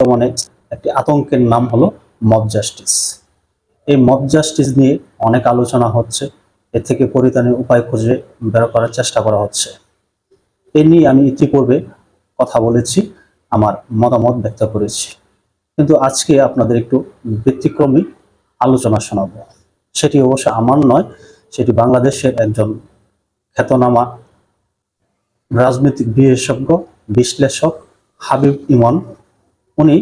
বর্তমানে একটি আতঙ্কের নাম হলো মব জাস্টিস এই মব জাস্টিস নিয়ে অনেক আলোচনা হচ্ছে এ থেকে পরিত্রাণের উপায় খুঁজে বের করার চেষ্টা করা হচ্ছে। এ নিয়ে আমি ইতিপূর্বে কথা বলেছি, আমার মতামত ব্যক্ত করেছি। কিন্তু আজকে আপনাদের একটু ব্যতিক্রমী আলোচনা শোনাবো। সেটি অবশ্য আমার নয়, সেটি বাংলাদেশের একজন খ্যাতনামা রাজনৈতিক বিশেষজ্ঞ, বিশ্লেষক হাবিব ইমন উনি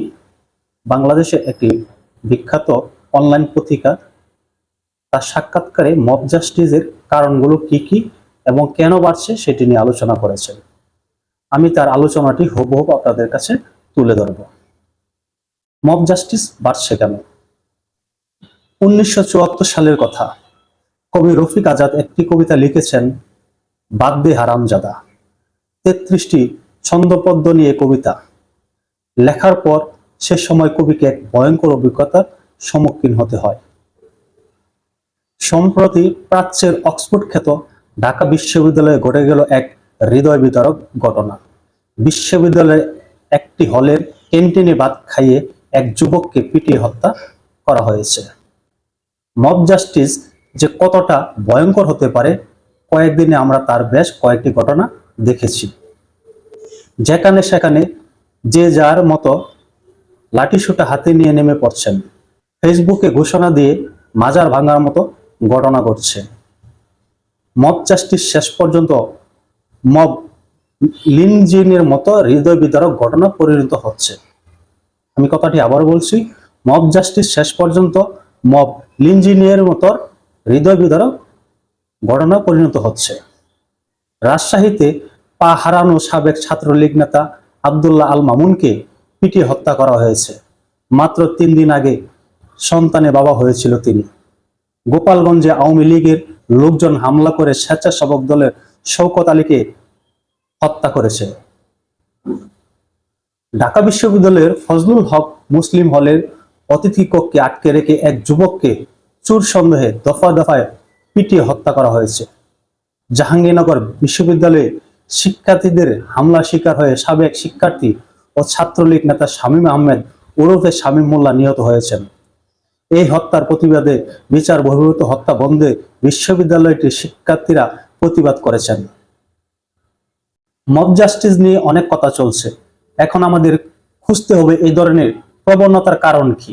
বাংলাদেশে একটি বিখ্যাত অনলাইন পত্রিকা, তার সাক্ষাৎকারে মব জাস্টিসের কারণগুলো কি কি এবং কেন বাড়ছে সেটি নিয়ে আলোচনা করেছেন। আমি তার আলোচনাটি হুবহু আপনাদের কাছে তুলে ধরব। মব জাস্টিস বাড়ছে কেন? উনিশশো চুয়াত্তর সালের কথা। কবি রফিক আজাদ একটি কবিতা লিখেছেন বাদ্যে হারামজাদা। তেত্রিশটি ছন্দপদ্য নিয়ে কবিতা। লেখার পর সে সময় কবিকে এক ভয়ঙ্কর অভিজ্ঞতার সম্মুখীন হতে হয়। সম্প্রতি প্রাচ্যের অক্সফোর্ড খ্যাত ঢাকা বিশ্ববিদ্যালয়ে ঘটে গেল এক হৃদয় বিতরক ঘটনা। বিশ্ববিদ্যালয়ের একটি হলের ক্যান্টিনে ভাত খাইয়ে এক যুবককে পিটিয়ে হত্যা করা হয়েছে। মব জাস্টিস যে কতটা ভয়ঙ্কর হতে পারে, কয়েকদিনে আমরা তার বেশ কয়েকটি ঘটনা দেখেছি। যেখানে সেখানে যে যার মতো লাঠিসুটা হাতে নিয়ে নেমে পড়ছেন। ফেসবুকে ঘোষণা দিয়ে মাজার ভাঙার মতো ঘটনা ঘটছে। মব জাস্টিস শেষ পর্যন্ত মব লিনজিনের মতো হৃদয় বিদারক ঘটনা পরিণত হচ্ছে। আমি কথাটি আবার বলছি, মব জাস্টিস শেষ পর্যন্ত মব লিনজিনিয়ার মতো হৃদয় বিদারক ঘটনা পরিণত হচ্ছে। রাজশাহীতে পা হারানো সাবেক ছাত্রলীগ নেতা আবদুল্লাহ আল মামুনকে পিটিয়ে হত্যা করা হয়েছে। মাত্র তিন দিন আগে সন্তানে বাবা হয়েছিল তিনি। গোপালগঞ্জে আওয়ামী লীগের লোকজন হামলা করে স্বেচ্ছাসেবক দলের শওকত আলীকে হত্যা করেছে। ঢাকা বিশ্ববিদ্যালয়ের ফজলুল হক মুসলিম হলের অতিথি কক্ষে আটকে রেখে এক যুবককে চুর সন্দেহে দফা দফায় পিটিয়ে হত্যা করা হয়েছে। জাহাঙ্গীরনগর বিশ্ববিদ্যালয়ে শিক্ষার্থীদের হামলা শিকার হয়ে সাবেক শিক্ষার্থী ও ছাত্রলীগ নেতা শামীম আহমেদ ওরফে শামীম মোল্লা নিহত হয়েছেন। এই হত্যার প্রতিবাদে বিচার বহির্ভূত হত্যা বন্ধে বিশ্ববিদ্যালয়টির শিক্ষার্থীরা প্রতিবাদ করেছেন। মব জাস্টিস নিয়ে অনেক কথা চলছে। এখন আমাদের খুঁজতে হবে এই ধরনের প্রবণতার কারণ কি?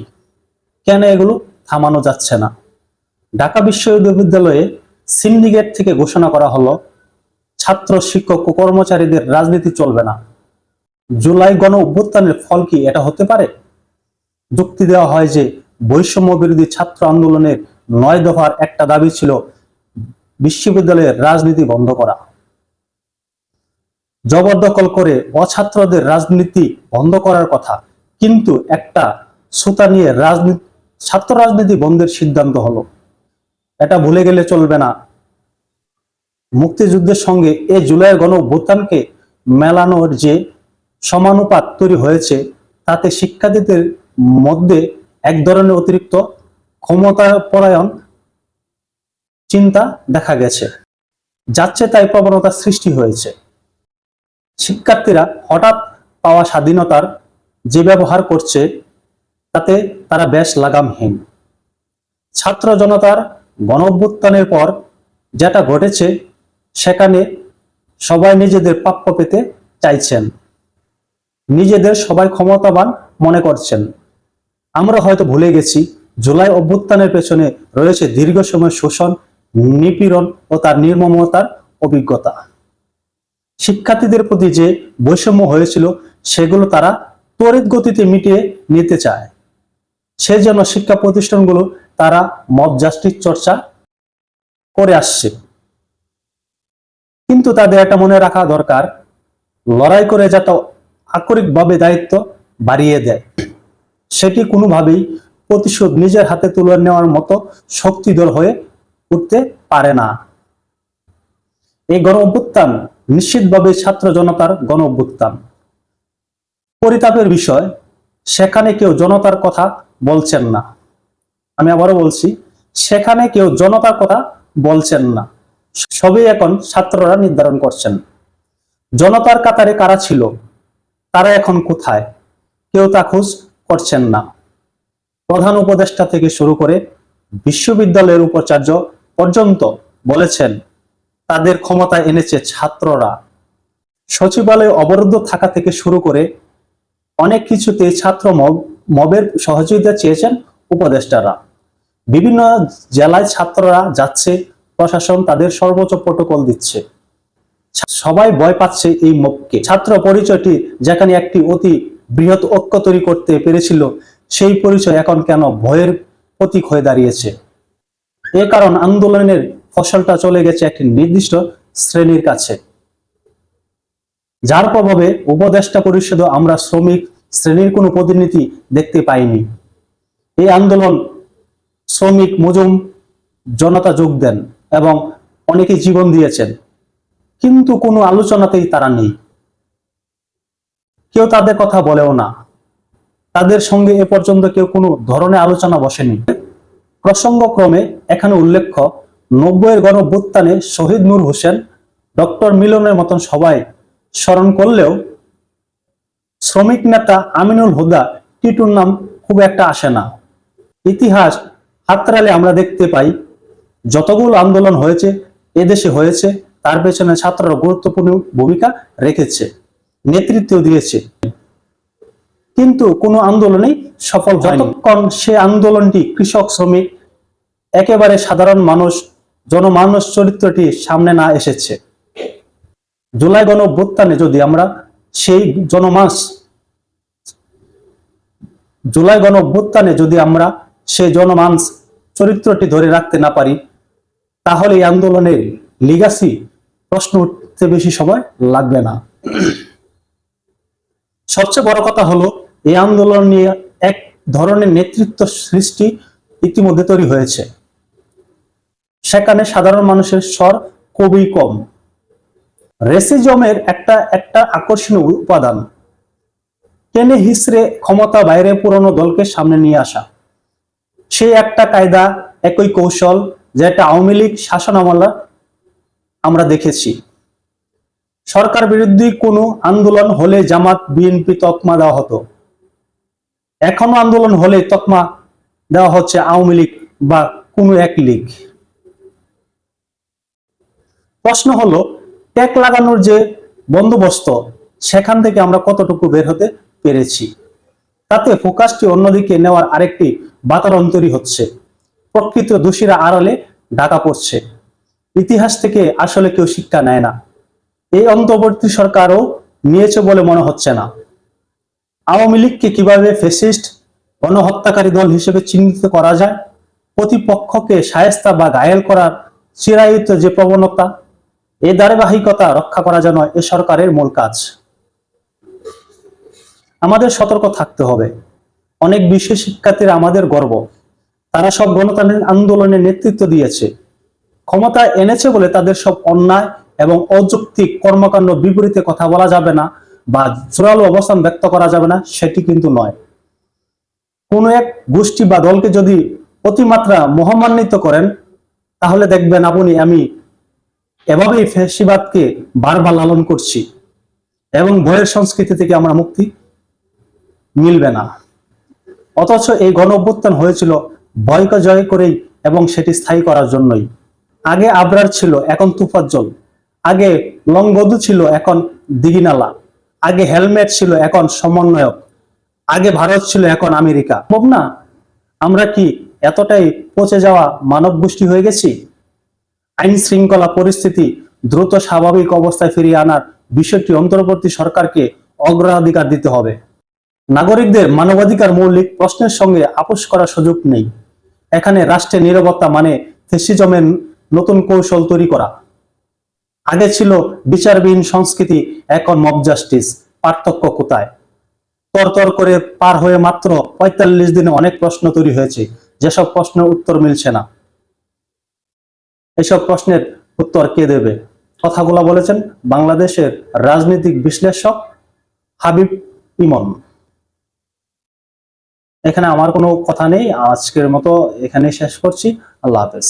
কেন এগুলো থামানো যাচ্ছে না? ঢাকা বিশ্ববিদ্যালয়ে সিন্ডিকেট থেকে ঘোষণা করা হলো ছাত্র, শিক্ষক ও কর্মচারীদের রাজনীতি চলবে না। জুলাই গণ অভ্যুত্থানের ফল কি এটা হতে পারে? যুক্তি দেওয়া হয় যে বৈষম্য বিরোধী ছাত্র আন্দোলনের নয় দফার একটা দাবি ছিল বিশ্ববিদ্যালয়ের রাজনীতি বন্ধ করা। জবরদখল করে অছাত্রদের রাজনীতি বন্ধ করার কথা, কিন্তু একটা সুতা নিয়ে রাজনীতি ছাত্র রাজনীতি বন্ধের সিদ্ধান্ত হলো। এটা ভুলে গেলে চলবে না। মুক্তিযুদ্ধের সঙ্গে এ জুলাইয়ের গণ অভ্যুত্থানকে মেলানোর যে সমানুপাত তৈরি হয়েছে, তাতে শিক্ষার্থীদের মধ্যে এক ধরনের অতিরিক্ত ক্ষমতা পরায়ণ চিন্তা দেখা গেছে। যাচ্ছে তাই প্রবণতার সৃষ্টি হয়েছে। শিক্ষার্থীরা হঠাৎ পাওয়া স্বাধীনতার যে ব্যবহার করছে, তাতে তারা বেশ লাগামহীন। ছাত্র জনতার গণ পর যেটা ঘটেছে সেখানে সবাই নিজেদের প্রাপ্য পেতে চাইছেন। নিজেদের সবাই ক্ষমতাবান মনে করছেন। আমরা হয়তো ভুলে গেছি, জুলাই অভ্যুত্থানের পেছনে রয়েছে দীর্ঘ সময় শোষণ, নিপীড়ন ও তার নির্মমতার অভিজ্ঞতা। শিক্ষার্থীদের প্রতি যে বৈষম্য হয়েছিল, সেগুলো তারা তড়িৎ গতিতে মিটিয়ে নিতে চায়। সে সেজন্য শিক্ষা প্রতিষ্ঠানগুলো তারা মব জাস্টিস চর্চা করে আসছে। কিন্তু তাদের একটা মনে রাখা দরকার, লড়াই করে যাতে আকরিকভাবে দায়িত্ব বাড়িয়ে দেয়, সেটি কোনোভাবেই প্রতিশোধ নিজের হাতে তুলে নেওয়ার মতো শক্তিধর হয়ে উঠতে পারে না। এই গণ অভ্যুত্থান নিশ্চিতভাবে ছাত্র জনতার গণ অভ্যুত্থান। পরিতাপের বিষয়, সেখানে কেউ জনতার কথা বলছেন না। আমি আবারও বলছি, সেখানে কেউ জনতার কথা বলছেন না। সবই এখন ছাত্ররা নির্ধারণ করছেন। জনতার কাতারে কারা ছিল? তারা এখন কোথায়? কেউ তা খোঁজ করছেন না। প্রধান উপদেষ্টা থেকে শুরু করে বিশ্ববিদ্যালয়ের উপাচার্য পর্যন্ত বলেছেন, তাদের ক্ষমতা এনেছে ছাত্ররা। সচিবালয় অবরুদ্ধ থাকা থেকে শুরু করে অনেক কিছুতে ছাত্র মব- মবের সহযোগিতা চেয়েছেন উপদেষ্টারা। বিভিন্ন জেলায় ছাত্ররা যাচ্ছে প্রশাসন তাদের সর্বোচ্চ প্রোটোকল দিচ্ছে। সবাই ভয় পাচ্ছে এই মবকে ছাত্র পরিচয়টি যেখানে একটি অতি বৃহৎ ঐক্য তৈরি করতে পেরেছিল, সেই পরিচয় এখন কেন ভয়ের প্রতীক হয়ে দাঁড়িয়েছে? এ কারণ আন্দোলনের ফসলটা চলে গেছে একটি নির্দিষ্ট শ্রেণির কাছে। যার প্রভাবে উপদেষ্টা পরিষদও আমরা শ্রমিক শ্রেণির কোনো প্রতিনিধি দেখতে পাইনি। এই আন্দোলন শ্রমিক মজুম জনতা যোগ দেন। এবং অনেকে জীবন দিয়েছেন। কিন্তু কোনো আলোচনাতেই তারা নেই। কেউ তাদের কথা বলেও না। তাদের সঙ্গে এ পর্যন্ত কেউ কোনো ধরনের আলোচনা বসেনি। প্রসঙ্গক্রমে এখানে উল্লেখ্য, নব্বইয়ের গণভ্যুত্থানে শহীদ নূর হোসেন, ডক্টর মিলনের মতন সবাই স্মরণ করলেও শ্রমিক নেতা আমিনুল হুদা টিটুর নাম খুব একটা আসে না। ইতিহাস হাতরালে আমরা দেখতে পাই যতগুলো আন্দোলন হয়েছে এদেশে হয়েছে, তার পেছনে ছাত্ররা গুরুত্বপূর্ণ ভূমিকা রেখেছে, নেতৃত্ব দিয়েছে। কিন্তু কোনো আন্দোলনেই সফল যতক্ষণ সে আন্দোলনটি কৃষক, শ্রমিক, একেবারে সাধারণ মানুষ, জনমানুষ চরিত্রটি সামনে না এসেছে। জুলাই গণ যদি আমরা সেই জনমাস, জুলাই গণ যদি আমরা সেই জনমানস চরিত্রটি ধরে রাখতে না পারি তাহলে এই আন্দোলনের লিগাসি প্রশ্ন উঠতে বেশি সময় লাগবে না। সবচেয়ে বড় কথা হলো, এই আন্দোলন নিয়ে এক ধরনের নেতৃত্ব সৃষ্টি ইতিমধ্যে তৈরি হয়েছে। সেখানে সাধারণ মানুষের স্বর খুবই কম। রেসিজমের একটা একটা আকর্ষণীয় উপাদান। টেনে হিসড়ে ক্ষমতা বাইরে পুরনো দলকে সামনে নিয়ে আসা। সেই একটা কায়দা, একই কৌশল যেটা আওয়ামী লীগ শাসন আমলা আমরা দেখেছি। সরকার বিরোধী কোনো আন্দোলন হলে জামাত, বিএনপি তকমা দেওয়া হতো। এখনও আন্দোলন হলে তকমা দেওয়া হচ্ছে আওয়ামী লীগ বা কোনো এক লীগ। প্রশ্ন হলো, ট্যাগ লাগানোর যে বন্দোবস্ত, সেখান থেকে আমরা কতটুকু বের হতে পেরেছি? তাতে ফোকাসটি অন্যদিকে নেওয়ার আরেকটি বাতাবরণ তৈরি হচ্ছে। প্রকৃত দোষীরা আড়ালে ঢাকা পড়ছে। ইতিহাস থেকে আসলে কেউ শিক্ষা নেয় না। এই অন্তর্বর্তী সরকারও নিয়েছে বলে মনে হচ্ছে না। আওয়ামী লীগকে কীভাবে ফেসিস্ট গণহত্যাকারী দল হিসেবে চিহ্নিত করা যায়, প্রতিপক্ষকে সায়স্তা বা গায়েল করার চিরায়িত যে প্রবণতা এই ধারাবাহিকতা রক্ষা করা যেন এ সরকারের মূল কাজ। আমাদের সতর্ক থাকতে হবে। অনেক বিশ্ব শিক্ষার্থীরা আমাদের গর্ব। তারা সব গণতান্ত্রিক আন্দোলনে নেতৃত্ব দিয়েছে। ক্ষমতা এনেছে বলে তাদের সব অন্যায় এবং অযৌক্তিক কর্মকাণ্ড বিপরীতে কথা বলা যাবে না বা জোরালো অবস্থান ব্যক্ত করা যাবে না, সেটি কিন্তু নয়। কোন এক গোষ্ঠী বা দলকে যদি অতিমাত্রা মহামান্বিত করেন, তাহলে দেখবেন আপনি, আমি এভাবেই ফেসিবাদকে বারবার লালন করছি এবং ভয়ের সংস্কৃতি থেকে আমরা মুক্তি মিলবে না। অথচ এই গণ অভ্যুত্থান হয়েছিল ভয়কে জয় করেই এবং সেটি স্থায়ী করার জন্যই। আগে আবরার ছিল এখন তুফাজ্জল আগে লংবধু ছিল এখন দিঘিনালা। আগে হেলমেট ছিল এখন সমন্বয়ক। আগে ভারত ছিল এখন আমেরিকা। না? আমরা কি এতটাই পচে যাওয়া মানব গোষ্ঠী হয়ে গেছি? আইন শৃঙ্খলা পরিস্থিতি দ্রুত স্বাভাবিক অবস্থায় ফিরিয়ে আনার বিষয়টি অন্তর্বর্তী সরকারকে অগ্রাধিকার দিতে হবে। নাগরিকদের মানবাধিকার মৌলিক প্রশ্নের সঙ্গে আপোষ করার সুযোগ নেই। এখানে রাষ্ট্রের নিরাপত্তা মানে ফেসিজমের নতুন কৌশল তৈরি করা। আগে ছিল বিচারবিহীন সংস্কৃতি, এখন মব জাস্টিস পার্থক্য কোথায়? তরতর করে পার হয়ে মাত্র পঁয়তাল্লিশ দিনে অনেক প্রশ্ন তৈরি হয়েছে। যেসব প্রশ্নের উত্তর মিলছে না। এসব প্রশ্নের উত্তর কে দেবে? কথাগুলো বলেছেন বাংলাদেশের রাজনৈতিক বিশ্লেষক হাবিব ইমন। এখানে আমার কোনো কথা নেই। আজকের মতো এখানে শেষ করছি। আল্লাহ হাফেজ।